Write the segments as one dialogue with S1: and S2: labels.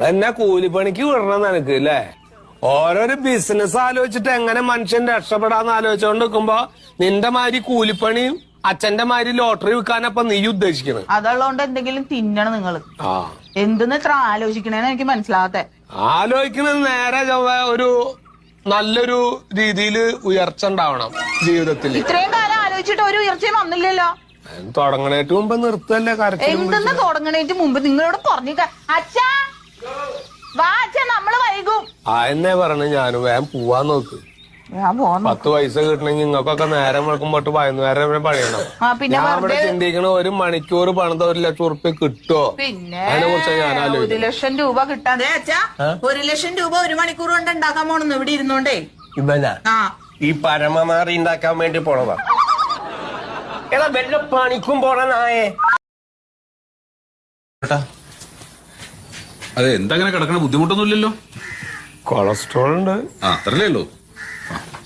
S1: എന്നെ കൂലിപ്പണിക്ക് വിടണം നിനക്ക് അല്ലേ ഓരോരോ ബിസിനസ് ആലോചിച്ചിട്ട് എങ്ങനെ മനുഷ്യൻ രക്ഷപ്പെടാന്ന് ആലോചിച്ചോണ്ട് നിൽക്കുമ്പോ നിന്റെ മാതിരി കൂലിപ്പണിയും അച്ഛന്റെ മാതിരി ലോട്ടറി വിൽക്കാനപ്പൊ നീ ഉദ്ദേശിക്കുന്നത്
S2: അതുള്ളതുകൊണ്ട് എന്തെങ്കിലും തിന്നണം നിങ്ങൾ
S1: ആ.
S2: എന്തെന്ന് ഇത്ര ആലോചിക്കണേന്ന് എനിക്ക് മനസ്സിലാവാത്തെ?
S1: ആലോചിക്കുന്നത് നേരെ ചൊവ്വേ ഒരു നല്ലൊരു രീതിയിൽ ഉയർച്ച ഉണ്ടാവണം ജീവിതത്തിൽ
S2: ഇത്രയും കാലം ആലോചിച്ചിട്ട് ഒരു ഉയർച്ചയും വന്നില്ലല്ലോ.
S1: തുടങ്ങണേറ്റ് മുമ്പ് നിർത്തല്ലേ കരച്ചിലും
S2: എന്തെന്ന് തുടങ്ങണേറ്റ് മുമ്പ്? നിങ്ങളോട് പറഞ്ഞു അച്ഛാ! വാ അച്ഛാ നമ്മൾ വൈകും.
S1: ആ എന്നെ പറഞ്ഞു ഞാനും വേഗം പോവാൻ നോക്ക്.
S2: ഞാൻ പോന്നു.
S1: പത്ത് പൈസ കിട്ടണമെങ്കിൽ നിങ്ങൾക്കൊക്കെ നേരം വെക്കുമ്പോട്ട് വൈകുന്നേരം വരെ പണിയണം.
S2: ആ പിന്നെ
S1: ഞാൻ ഇവിടെ
S2: വെറുതെ
S1: ചിന്തിക്കണ ഒരു മണിക്കൂർ പണിത ഒരു ലക്ഷം ഉറുപ്പ്യ കിട്ടുമോ
S2: പിന്നെ
S1: അതിനെ കുറിച്ച് ഞാൻ
S2: ഒരു
S1: ആലോചിക്കും
S2: ലക്ഷം രൂപ കിട്ടാതെ അച്ഛാ ഒരു ലക്ഷം രൂപ ഒരു മണിക്കൂർ കൊണ്ട് ഉണ്ടാക്കാൻ പോണെന്ന് ഇവിടെ ഇരുന്നോണ്ടേ.
S3: ഇവനാ?
S2: ആ.
S3: ഈ പരമമാറി ഉണ്ടാക്കാൻ വേണ്ടി പോണതാ. എടാ വല്ല പണിക്കും പോണ നായേ.
S4: അതെ എന്താ അങ്ങനെ കിടക്കണ? ബുദ്ധിമുട്ടൊന്നുമില്ലല്ലോ.
S1: കൊളസ്ട്രോൾ ഉണ്ട്.
S4: ആ അത്രല്ലേ ഉള്ളൂ.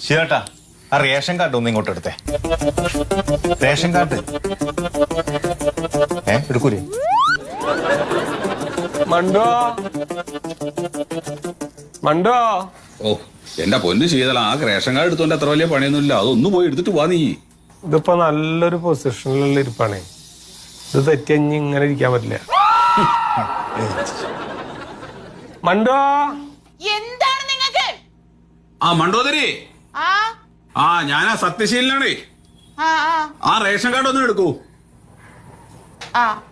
S5: ശരിട്ടാ ആ റേഷൻ കാർഡ് ഒന്ന് ഇങ്ങോട്ട് എടുത്തേ. Ration card. ഏ എടുക്കൂലേ?
S1: മണ്ടോ? മണ്ടോ?
S4: ഓ എന്റെ പൊന്ന് ചെയ്താൽ ആ റേഷൻ കാർഡ് എടുത്തോണ്ട് അത്ര വലിയ പണിയൊന്നുമില്ല. അതൊന്ന് പോയി എടുത്തിട്ട് വാ നീ.
S1: ഇതിപ്പോ നല്ലൊരു പൊസിഷനിലുള്ള ഇരിപ്പാണേ. ഇത് തെറ്റിഞ്ഞ് ഇങ്ങനെ ഇരിക്കാൻ പറ്റില്ല. മണ്ടോ?
S2: എന്താണ് നിങ്ങൾക്ക്?
S4: ആ മണ്ടോദരി.
S2: ആ.
S4: ആ ഞാനാ സത്യശീലനാണേ.
S2: ആ ആ.
S4: ആ റേഷൻ കാർഡ് ഒന്ന് എടുക്കൂ.
S2: ആ.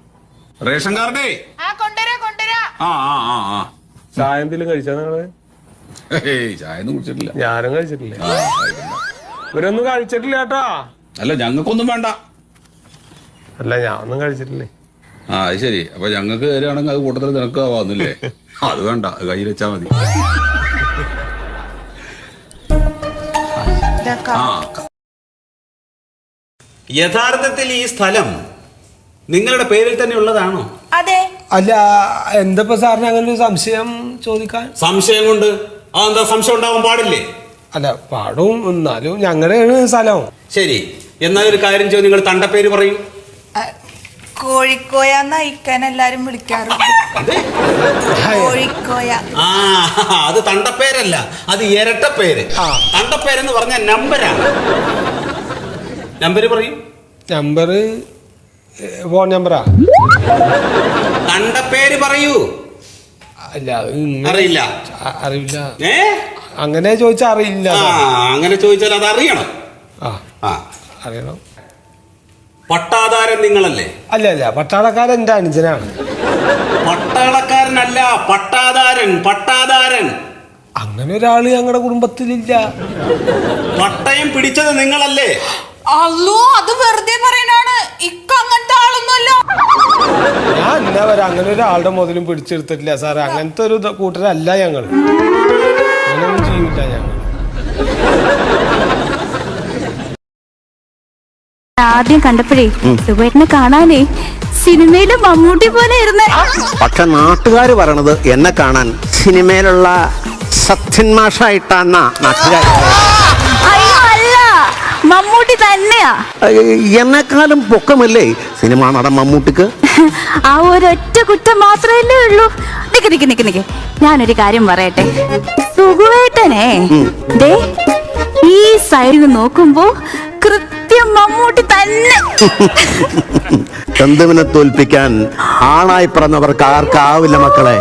S4: റേഷൻ കാർഡേ.
S2: ആ കൊണ്ടുവരാ കൊണ്ടുവരാ.
S4: ആ ആ ആ ആ.
S1: ചായ എന്തെങ്കിലും കഴിച്ചാ നിങ്ങൾ?
S4: ഏയ് ചായ ഒന്നും കുടിച്ചിട്ടില്ല.
S1: ഞാനും കഴിച്ചിട്ടില്ല.
S4: ആ.
S1: ഇവരൊന്നും കഴിച്ചിട്ടില്ല കേട്ടോ.
S4: അല്ല ഞങ്ങൾക്കൊന്നും വേണ്ട.
S1: അല്ല ഞാൻ ഒന്നും കഴിച്ചിട്ടില്ലേ?
S4: ആ അത് ശരി. അപ്പൊ ഞങ്ങൾക്ക് തരാണെങ്കിൽ അത് കൂട്ടത്തിൽ നിനക്ക് ആവാന്നില്ലേ അത് വേണ്ട. കയ്യിൽ വെച്ചാ മതി. ആ.
S6: യഥാർത്ഥത്തിൽ ഈ സ്ഥലം നിങ്ങളുടെ പേരിൽ തന്നെ ഉള്ളതാണോ?
S2: അതെ.
S1: അല്ല എന്തപ്പോ സാറിന് അങ്ങനെ ഒരു സംശയം ചോദിക്കാൻ?
S6: സംശയം കൊണ്ട്? അതെന്താ സംശയം ഉണ്ടാവാൻ പാടില്ലേ?
S1: അല്ല പാടും. എന്നാലും ഞങ്ങളുടെ സ്ഥലം.
S6: ശരി. എന്നാൽ ഒരു കാര്യം ചോദിച്ചു നിങ്ങൾ തണ്ടപ്പേര് പറയൂ.
S7: കോഴിക്കോയ നയിക്കാൻ എല്ലാരും വിളിക്കാറുണ്ട് കോഴിക്കോയ.
S6: ആ അത് തണ്ടപ്പേരല്ല. അത് ഇരട്ടപ്പേര്. തണ്ടപ്പേരെന്ന് പറഞ്ഞ നമ്പരാണ് നമ്പര് പറയും.
S1: നമ്പർ ഫോൺ നമ്പറാ?
S6: തണ്ടപ്പേര് പറയൂ.
S1: അല്ല
S6: അറിയില്ല.
S1: അ- അറിയില്ല.
S6: ഏ?
S1: അങ്ങനെ ചോദിച്ചാൽ അറിയില്ല.
S6: ആ അങ്ങനെ ചോദിച്ചാൽ അത് അറിയണം
S1: ആ.
S6: ആ.
S1: അറിയണം.
S6: പട്ടാധാരൻ നിങ്ങളല്ലേ?
S1: അല്ല അല്ല പട്ടാളക്കാരൻ എന്റെ അനുജനാണ്.
S6: പട്ടാളക്കാരനല്ല പട്ടാധാരൻ പട്ടാധാരൻ
S1: അങ്ങനെ ഒരാൾ ഞങ്ങളുടെ കുടുംബത്തിലില്ല.
S6: പട്ടയം പിടിച്ചത് നിങ്ങളല്ലേ?
S7: അല്ലോ അത് വെറുതെ പറയാനാണ് ഇക്ക അങ്ങനത്തെ ആളൊന്നുമല്ല.
S1: ഞാൻ എന്താ പറയാ അങ്ങനെ ഒരാളുടെ മുതലും പിടിച്ചെടുത്തിട്ടില്ല സാറേ. അങ്ങനത്തെ ഒരു ഇത് കൂട്ടരല്ല ഞങ്ങൾ. അങ്ങനെയൊന്നും ചെയ്യില്ല ഞങ്ങൾ
S8: ആദ്യം കണ്ടപ്പോഴേ സുഖേട്ടനെ കാണാനേ സിനിമയിലെ മമ്മൂട്ടി പോലെ ഇരുന്നേ.
S9: പക്ഷെ നാട്ടുകാർ പറയണത് എന്നെ കാണാൻ സിനിമയിലുള്ള സത്യൻ നാട്ടുകാർ
S8: അയ്യോ അല്ല. മമ്മൂട്ടി തന്നെയാ.
S9: എന്നെക്കാളും പൊക്കമല്ലേ സിനിമ നടൻ മമ്മൂട്ടിക്ക്?
S8: ആ ഒരൊറ്റ കുറ്റം മാത്രമല്ലേ ഉള്ളൂ. നിക്ക് നിക്ക് നിക്ക് നിക്ക്. ഞാനൊരു കാര്യം പറയട്ടെ. സുഖുവേട്ടനെ ദേ ഈ സൈഡിൽ നോക്കുമ്പോ കൃത്യം മമ്മൂട്ടി തന്നെ.
S9: ചന്തുവിനെ തോൽപ്പിക്കാൻ ആണായി പറഞ്ഞവർക്ക് ആർക്കാവില്ല മക്കളെ?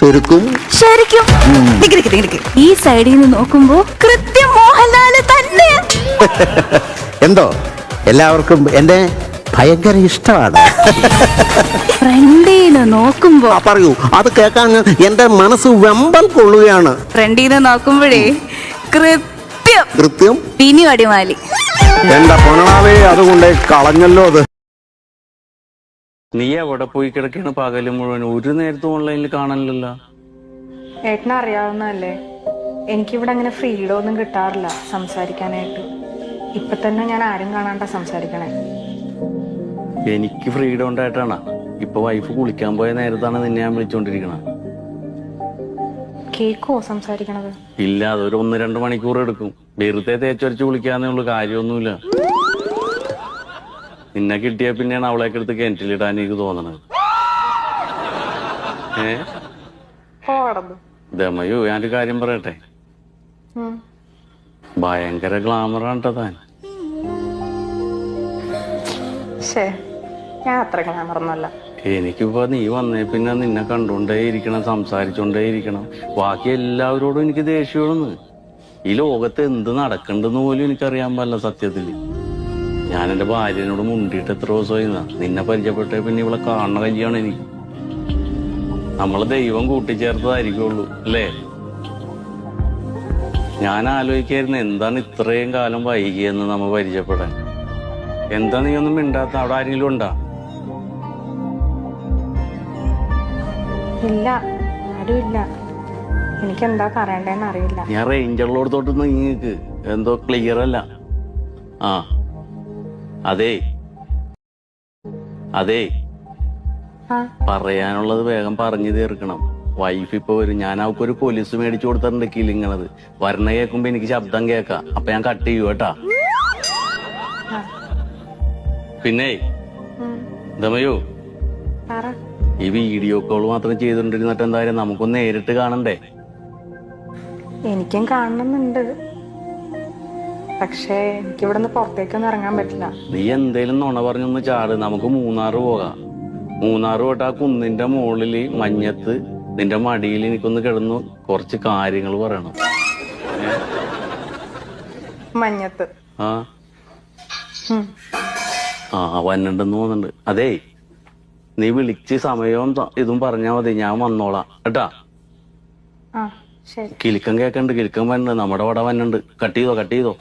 S9: ശരിക്കും?
S8: ശരിക്കും. ഈ സൈഡിൽ നിന്ന് നോക്കുമ്പോ കൃത്യം മോഹൻലാൽ തന്നെ.
S9: എന്തോ? എല്ലാവർക്കും എന്നെ ഭയങ്കര ഇഷ്ടമാണ്.
S8: ഫ്രണ്ടീന്ന് നോക്കുമ്പോ.
S9: പറയൂ. അത് കേൾക്കാൻ എന്റെ മനസ്സ് വെമ്പൽ കൊള്ളുകയാണ്.
S8: ഫ്രണ്ടിന്ന് നോക്കുമ്പോഴേ കൃത്യം.
S9: കൃത്യം?
S8: പിനി അടിമാലി.
S9: എന്റെ പൊണാവേ അതുകൊണ്ട് കളഞ്ഞല്ലോ അത്.
S10: നീ എവിടെ പോയി കിടക്കാണ് പകൽ മുഴുവൻ? ഒരു നേരത്തും ഓൺലൈനിൽ കാണാനില്ലല്ലോ
S11: ഏട്ടന അറിയാവുന്നതല്ലേ? എനിക്കിവിടെ അങ്ങനെ ഫ്രീഡം ഒന്നും കിട്ടാറില്ല സംസാരിക്കാനായിട്ട്. ഇപ്പൊ തന്നെ ഞാൻ ആരും കാണാണ്ട സംസാരിക്കണേ.
S10: എനിക്ക് ഫ്രീഡം ഉണ്ടായിട്ടാണ്. ഇപ്പൊ വൈഫ് കുളിക്കാൻ പോയ നേരത്താണ് നിന്നെ ഞാൻ വിളിച്ചോണ്ടിരിക്കണത്
S11: കേക്കോ സംസാരിക്കണത്?
S10: ഇല്ല അതൊരു ഒന്ന് രണ്ട് മണിക്കൂർ എടുക്കും. വെറുതെ തേച്ചൊരച്ച് കുളിക്കാന്നേ ഉള്ളു കാര്യമൊന്നുമില്ല. നിന്നെ കിട്ടിയ പിന്നെയാണ് അവളേക്ക് എടുത്ത് കിണറ്റിലിടാൻ എനിക്ക് തോന്നണത്. ഏ?
S11: ഞാൻ
S10: ദമയോ ഞാനൊരു കാര്യം പറയട്ടെ? ഭയങ്കര ഗ്ലാമറാണ് കേട്ടോ താൻ.
S11: ശേ ഞാൻ അത്ര ഗ്ലാമറൊന്നുമല്ല
S10: എനിക്കിപ്പോ നീ വന്നേ പിന്നെ നിന്നെ കണ്ടോണ്ടേ ഇരിക്കണം സംസാരിച്ചോണ്ടേ ഇരിക്കണം ബാക്കി എല്ലാവരോടും എനിക്ക് ദേഷ്യമാണെന്ന്. ഈ ലോകത്ത് എന്ത് നടക്കണ്ടെന്ന് പോലും എനിക്കറിയാൻ പാടില്ല സത്യത്തിൽ ഞാൻ എന്റെ ഭാര്യനോട് മുണ്ടിയിട്ട് എത്ര ദിവസം നിന്നെ. പരിചയപ്പെട്ട പിന്നെ ഇവളെ കാണണ കല്യാണ് എനിക്ക്. നമ്മളെ ദൈവം കൂട്ടിച്ചേർത്തതായിരിക്കുള്ളൂ അല്ലേ? ഞാൻ ആലോചിക്കായിരുന്നു എന്താണ് ഇത്രയും കാലം വൈകിയെന്ന് നമ്മ പരിചയപ്പെടാൻ. എന്താ നീ ഒന്നും മിണ്ടാത്ത? അവിടെ ആരെങ്കിലും ഉണ്ടാ?
S11: ഇല്ല. ആരുമില്ല എനിക്ക് എന്താ പറയണ്ടെന്ന് അറിയില്ല.
S10: ഞാൻ റേഞ്ചറിലോടത്തോട്ട് നിങ്ങൾക്ക് എന്തോ ക്ലിയർ അല്ല. ആ. അതെ. അതെ. പറയാനുള്ളത് വേഗം പറഞ്ഞു തീർക്കണം. വൈഫ് ഇപ്പൊ വരും. ഞാൻ അവർക്ക് ഒരു പോലീസ് മേടിച്ചു കൊടുത്തിട്ടുണ്ട് കിലിങ്ങണത് വരണ കേൾക്കുമ്പോ എനിക്ക് ശബ്ദം കേക്കാം അപ്പൊ ഞാൻ കട്ട് ചെയ്യൂ കേട്ടാ. പിന്നെ. ദമയോ ഈ വീഡിയോ കോൾ മാത്രം ചെയ്തോണ്ടിരുന്നിട്ട് എന്തായാലും നമുക്കൊന്ന് നേരിട്ട് കാണണ്ടേ?
S11: എനിക്കും കാണണമെന്നുണ്ട് പക്ഷേ എനിക്ക് ഇവിടെ നിന്ന് പുറത്തേക്കൊന്നും ഇറങ്ങാൻ പറ്റില്ല.
S10: നീ എന്തേലും നുണ പറഞ്ഞൊന്ന് ചാട്. നമുക്ക് മൂന്നാറ് പോകാം. മൂന്നാറ് പോയിട്ട് ആ കുന്നിന്റെ മുകളിൽ മഞ്ഞത്ത് നിന്റെ മടിയിൽ എനിക്കൊന്ന് കിടന്നു കുറച്ച് കാര്യങ്ങൾ പറയണം.
S11: മഞ്ഞത്ത്.
S10: ആ? ആ വന്നിണ്ടെന്ന് തോന്നുന്നുണ്ട്. അതേ നീ വിളിച്ച് സമയവും ഇതും പറഞ്ഞാ മതി ഞാൻ വന്നോളാം. കേട്ടാ? കിലുക്കം കേക്കണ്ട് കിലുക്കം വന്നുണ്ട് നമ്മുടെ വട വന്നുണ്ട് കട്ട് ചെയ്തോ കട്ട് ചെയ്തോ?